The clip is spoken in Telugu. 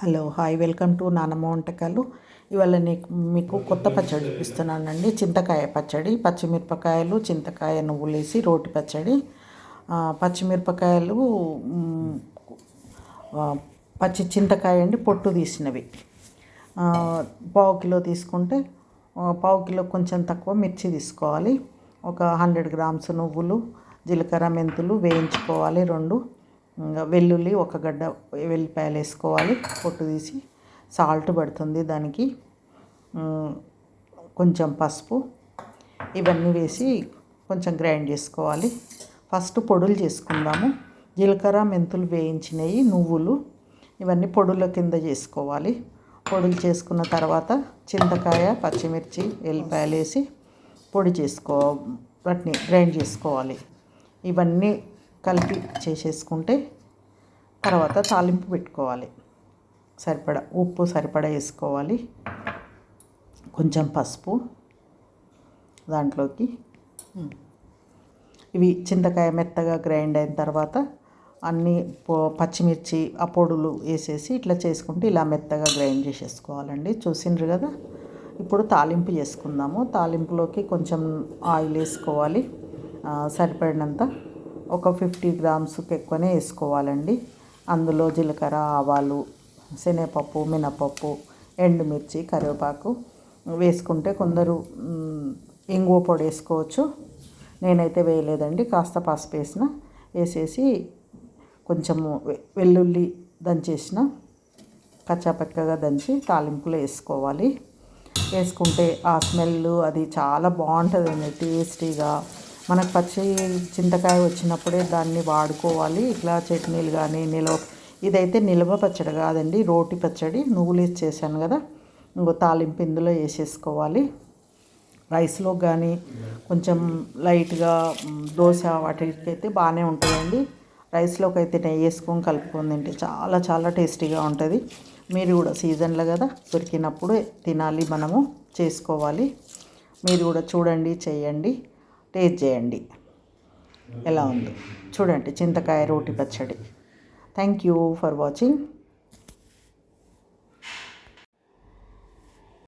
హలో హాయ్ వెల్కమ్ టు నానమ్మ వంటకాలు. ఇవాళ నీకు మీకు కొత్త పచ్చడి చూపిస్తున్నానండి. చింతకాయ పచ్చడి పచ్చిమిరపకాయలు చింతకాయ నువ్వులు వేసి రోటి పచ్చడి. పచ్చిమిరపకాయలు పచ్చి చింతకాయ అండి పొట్టు తీసినవి. పావు కిలో తీసుకుంటే పావు కిలో కొంచెం తక్కువ మిర్చి తీసుకోవాలి. ఒక హండ్రెడ్ గ్రామ్స్ నువ్వులు జీలకర్ర మెంతులు వేయించుకోవాలి రెండు. వెల్లుల్లి ఒక గడ్డ వెల్లిపాయలు వేసుకోవాలి పొట్టు తీసి సాల్ట్ పడుతుంది దానికి. కొంచెం పసుపు ఇవన్నీ వేసి కొంచెం గ్రైండ్ చేసుకోవాలి. ఫస్ట్ పొడులు చేసుకుందాము. జీలకర్ర మెంతులు వేయించినవి నువ్వులు ఇవన్నీ పొడుల కింద చేసుకోవాలి. పొడులు చేసుకున్న తర్వాత చింతకాయ పచ్చిమిర్చి ఎల్లిపాయలు వేసి పొడి చేసుకో వాటిని గ్రైండ్ చేసుకోవాలి. ఇవన్నీ కలిపి చేసేసుకుంటే తర్వాత తాలింపు పెట్టుకోవాలి. సరిపడా ఉప్పు సరిపడా వేసుకోవాలి. కొంచెం పసుపు దాంట్లోకి. ఇవి చింతకాయ మెత్తగా గ్రైండ్ అయిన తర్వాత అన్నీ పచ్చిమిర్చి ఆ పొడులు వేసేసి ఇట్లా చేసుకుంటే ఇలా మెత్తగా గ్రైండ్ చేసేసుకోవాలండి. చూసిండ్రు కదా? ఇప్పుడు తాలింపు చేసుకుందాము. తాలింపులోకి కొంచెం ఆయిల్ వేసుకోవాలి. సరిపడినంత ఒక ఫిఫ్టీ గ్రామ్స్కి ఎక్కువనే వేసుకోవాలండి. అందులో జీలకర్ర ఆవాలు శనగపప్పు మినపప్పు ఎండుమిర్చి కరివేపాకు వేసుకుంటే కొందరు ఇంగువ పొడి వేసుకోవచ్చు. నేనైతే వేయలేదండి. కాస్త పసుపు వేసిన వేసేసి కొంచెము వె- వెల్లుల్లి దంచేసిన కచ్చాపెక్కగా దంచి తాలింపులో వేసుకోవాలి. వేసుకుంటే ఆ స్మెల్ అది చాలా బాగుంటుందండి టేస్టీగా. మనకు పచ్చి చింతకాయ వచ్చినప్పుడే దాన్ని వాడుకోవాలి. ఇట్లా చట్నీలు కానీ నిలవ ఇదైతే నిల్వ పచ్చడి కాదండి రోటి పచ్చడి. నువ్వులు వేసి చేశాను కదా ఇంకో తాలింపు ఇందులో వేసేసుకోవాలి. రైస్లో కానీ కొంచెం లైట్గా దోశ వాటికి అయితే బాగానే ఉంటుందండి. రైస్లోకి అయితే నెయ్యి వేసుకొని కలుపుకొని తింటే చాలా చాలా టేస్టీగా ఉంటుంది. మీరు కూడా సీజన్లో కదా దొరికినప్పుడు తినాలి మనము చేసుకోవాలి. మీరు కూడా చూడండి చేయండి. టేస్ట్ చేయండి. ఎలా ఉంది? చూడండి చింతకాయ రోటి పచ్చడి. Thank you for watching